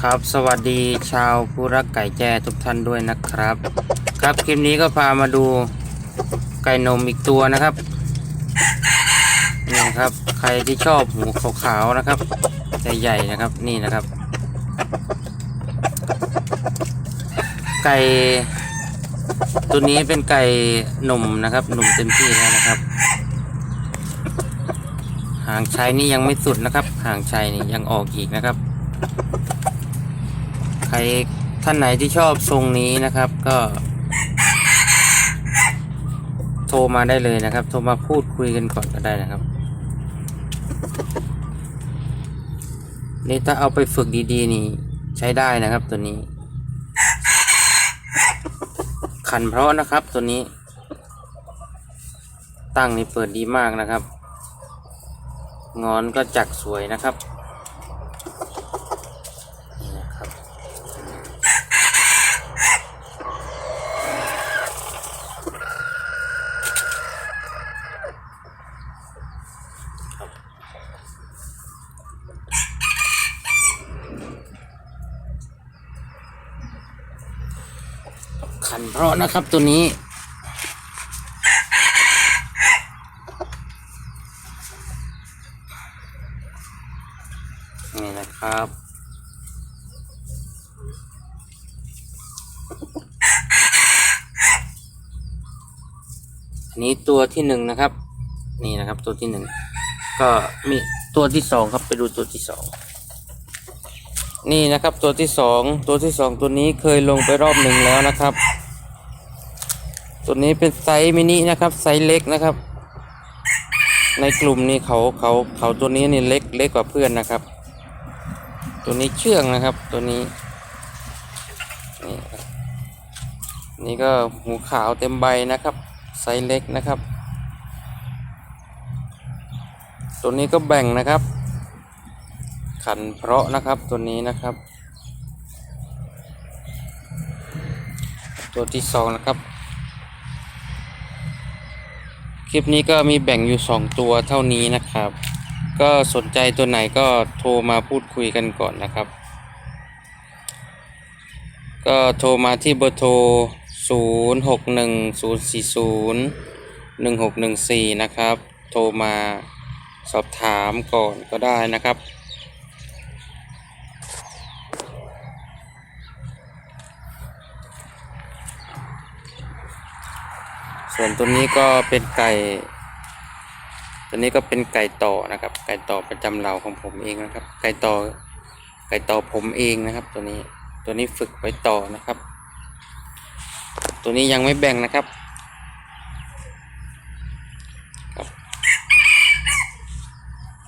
ครับสวัสดีชาวผู้รักไก่แจ้ทุกท่านด้วยนะครับ ครับคลิปนี้ก็พามาดูไก่นมอีกตัวนะครับนี่ครับใครที่ชอบหูขาวๆนะครับใหญ่ๆนะครับนี่นะครับ ไก่ตัวนี้เป็นไก่หนุ่มนะครับ หนุ่มเต็มที่แล้วนะครับ หางชัยนี่ยังไม่สุดนะครับ หางชัยนี่ยังออกอีกนะครับ รท่านไหนที่ชอบทรงนี้นะครับก็ โทรมาได้เลยนะครับ โทรมาพูดคุยกันก่อนก็ได้นะครับ นี่ถ้าเอาไปฝึกดีๆ นี่ ใช้ได้นะครับตัวนี้ ขันเพราะนะครับตัวนี้ ตั้งนี่เปิดดีมากนะครับ งอนก็จักสวยนะครับ ขันเพราะนะครับตัวนี้ นี่นะครับ อันนี้ตัวที่หนึ่งนะครับ นี่นะครับตัวที่หนึ่ง ก็มีตัวที่สองครับไปดูตัวที่สองนี่นะครับตัวที่สองตัวที่สองตัวนี้เคยลงไปรอบหนึ่งแล้วนะครับ ตัวนี้เป็นไซส์มินินะครับ ไซส์เล็กนะครับ ในกลุ่มนี้เขาเขาเขาตัวนี้นี่เล็กเล็กกว่าเพื่อนนะครับ ตัวนี้เชื่องนะครับ ตัวนี้นี่นี่ก็หูขาวเต็มใบนะครับ ไซส์เล็กนะครับ ตัวนี้ก็แบ่งนะครับ ขันเพราะนะครับตัวนี้นะครับ ตัวที่สองนะครับ คลิปนี้ก็มีแบ่งอยู่สองตัวเท่านี้นะครับ ก็สนใจตัวไหนก็โทรมาพูดคุยกันก่อนนะครับ ก็โทรมาที่เบอร์โทร 0 6 1 0 4 0 1 6 1 4 นะครับ โทรมาสอบถามก่อนก็ได้นะครับ ส่วนตัวนี้ก็เป็นไก่ ตัวนี้ก็เป็นไก่ต่อนะครับ ไก่ต่อประจำเราของผมเองนะครับ ไก่ต่อ ไก่ต่อผมเองนะครับ ตัวนี้ ตัวนี้ฝึกไว้ต่อนะครับ ตัวนี้ยังไม่แบ่งนะครับครับ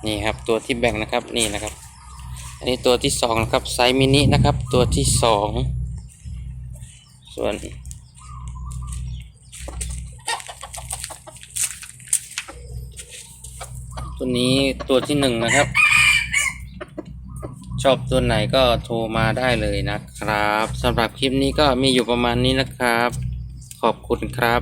นี่ครับตัวที่แบ่งนะครับนี่นะครับ อันนี้ตัวที่สองนะครับไซส์มินินะครับ ตัวที่สองส่วน ตัวนี้ตัวที่หนึ่งนะครับ ชอบตัวไหนก็โทรมาได้เลยนะครับสำหรับคลิปนี้ก็มีอยู่ประมาณนี้นะครับ ขอบคุณครับ